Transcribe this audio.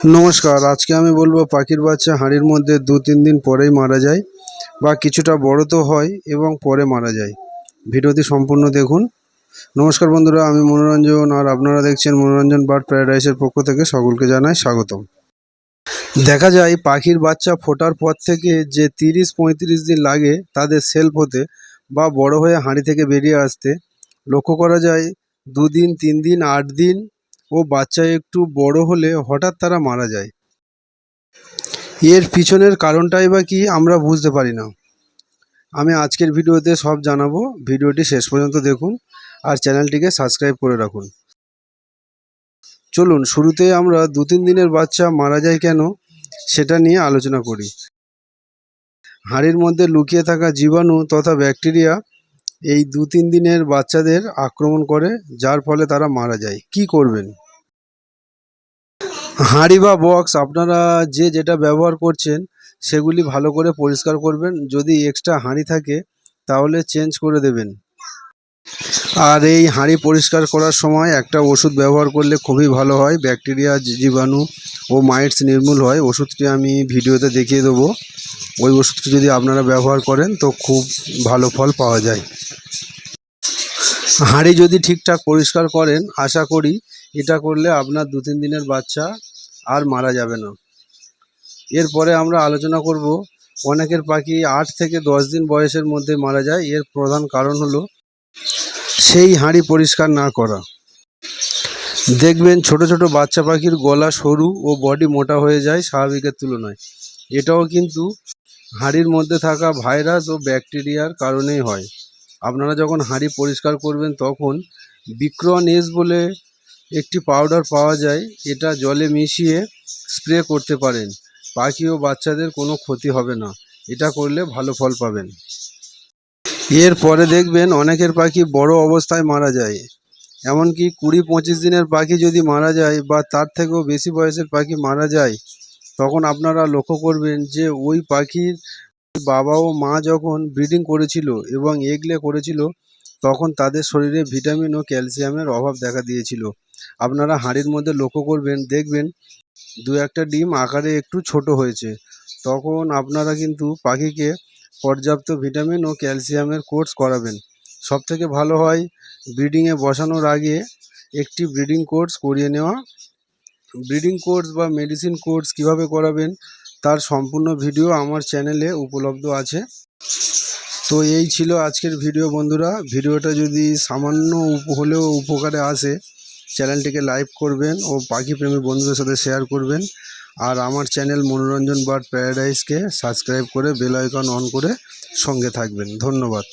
নমস্কার, আজকে আমি বলব পাখির বাচ্চা হাঁড়ির মধ্যে দু তিন দিন পরেই মারা যায় বা কিছুটা বড় তো হয় এবং পরে মারা যায়। ভিডিওটি সম্পূর্ণ দেখুন। নমস্কার বন্ধুরা, আমি মনোরঞ্জন আর আপনারা দেখছেন মনোরঞ্জন বার্ড প্যারাডাইসের পক্ষ থেকে সকলকে জানাই স্বাগতম। দেখা যায় পাখির বাচ্চা ফোটার পর থেকে যে তিরিশ পঁয়ত্রিশ দিন লাগে তাদের সেলফ হতে বা বড় হয়ে হাঁড়ি থেকে বেরিয়ে আসতে, লক্ষ্য করা যায় দুদিন তিন দিন, আট দিন ও বাচ্চা একটু বড় হলে হঠাৎ তারা মারা যায়। এর পিছনের কারণটাই বা কি আমরা বুঝতে পারি না। আমি আজকের ভিডিওতে সব জানাব। ভিডিওটি শেষ পর্যন্ত দেখুন আর চ্যানেলটিকে সাবস্ক্রাইব করে রাখুন। চলুন, শুরুতে আমরা দু তিন দিনের বাচ্চা মারা যায় কেন সেটা নিয়ে আলোচনা করি। হাড়ির মধ্যে লুকিয়ে থাকা জীবাণু তথা ব্যাকটেরিয়া এই দু তিন দিনের বাচ্চাদের আক্রমণ করে, যার ফলে তারা মারা যায়। কি করবেন? হাঁড়ি বা বক্স আপনারা যে যেটা ব্যবহার করছেন, সেগুলি ভালো করে পরিষ্কার করবেন। যদি এক্সট্রা হাঁড়ি থাকে, তাহলে চেঞ্জ করে দেবেন। আর এই হাঁড়ি পরিষ্কার করার সময় একটা ওষুধ ব্যবহার করলে খুবই ভালো হয়। ব্যাকটেরিয়া জীবাণু ও মাইটস নির্মূল হয়। ওষুধটি আমি ভিডিওতে দেখিয়ে দেবো। ওই ওষুধটি যদি আপনারা ব্যবহার করেন, তো খুব ভালো ফল পাওয়া যায়। হাঁড়ি যদি ঠিকঠাক পরিষ্কার করেন, আশা করি এটা করলে আপনার দু তিন দিনের বাচ্চা আর মারা যাবে না। এরপরে আমরা আলোচনা করব অনেকের পাখি আট থেকে দশ দিন বয়সের মধ্যে মারা যায়। এর প্রধান কারণ হলো সেই হাঁড়ি পরিষ্কার না করা। দেখবেন ছোট ছোট বাচ্চা পাখির গলা সরু ও বডি মোটা হয়ে যায় স্বাভাবিকের তুলনায়। এটাও কিন্তু হাঁড়ির মধ্যে থাকা ভাইরাস ও ব্যাকটেরিয়ার কারণেই হয়। আপনারা যখন হাঁড়ি পরিষ্কার করবেন তখন বিক্রন এস বলে একটি পাউডার পাওয়া যায়, এটা জলে মিশিয়ে স্প্রে করতে পারেন। পাখি ও বাচ্চাদের কোনো ক্ষতি হবে না। এটা করলে ভালো ফল পাবেন। এর পরে দেখবেন অনেকের পাখি বড় অবস্থায় মারা যায়। এমনকি কুড়ি পঁচিশ দিনের পাখি যদি মারা যায় বা তার থেকেও বেশি বয়সের পাখি মারা যায়, তখন আপনারা লক্ষ্য করবেন যে ওই পাখির বাবা ও মা যখন ব্রিডিং করেছিল এবং এগলে করেছিল, তখন তাদের শরীরে ভিটামিন ও ক্যালসিয়ামের অভাব দেখা দিয়েছিল। আপনারা হাঁড়ির মধ্যে লক্ষ্য করবেন, দেখবেন দু একটা ডিম আকারে একটু ছোট হয়েছে। তখন আপনারা কিন্তু পাখিকে পর্যাপ্ত ভিটামিন ও ক্যালসিয়ামের কোর্স করাবেন। সব থেকে ভালো হয় ব্রিডিংয়ে বসানোর আগে একটি ব্রিডিং কোর্স করিয়ে নেওয়া। ব্রিডিং কোর্স বা মেডিসিন কোর্স কীভাবে করাবেন তার সম্পূর্ণ ভিডিও আমার চ্যানেলে উপলব্ধ আছে। তো এই ছিল আজকের ভিডিও বন্ধুরা। ভিডিওটা যদি সামান্য হলেও উপকারে আসে চ্যানেলটিকে লাইক করবেন ও পাখি প্রেমী বন্ধুদের সাথে শেয়ার করবেন। আর আমার চ্যানেল মনোরঞ্জন বার্ড প্যারাডাইসকে সাবস্ক্রাইব করে বেল আইকন অন করে সঙ্গে থাকবেন। ধন্যবাদ।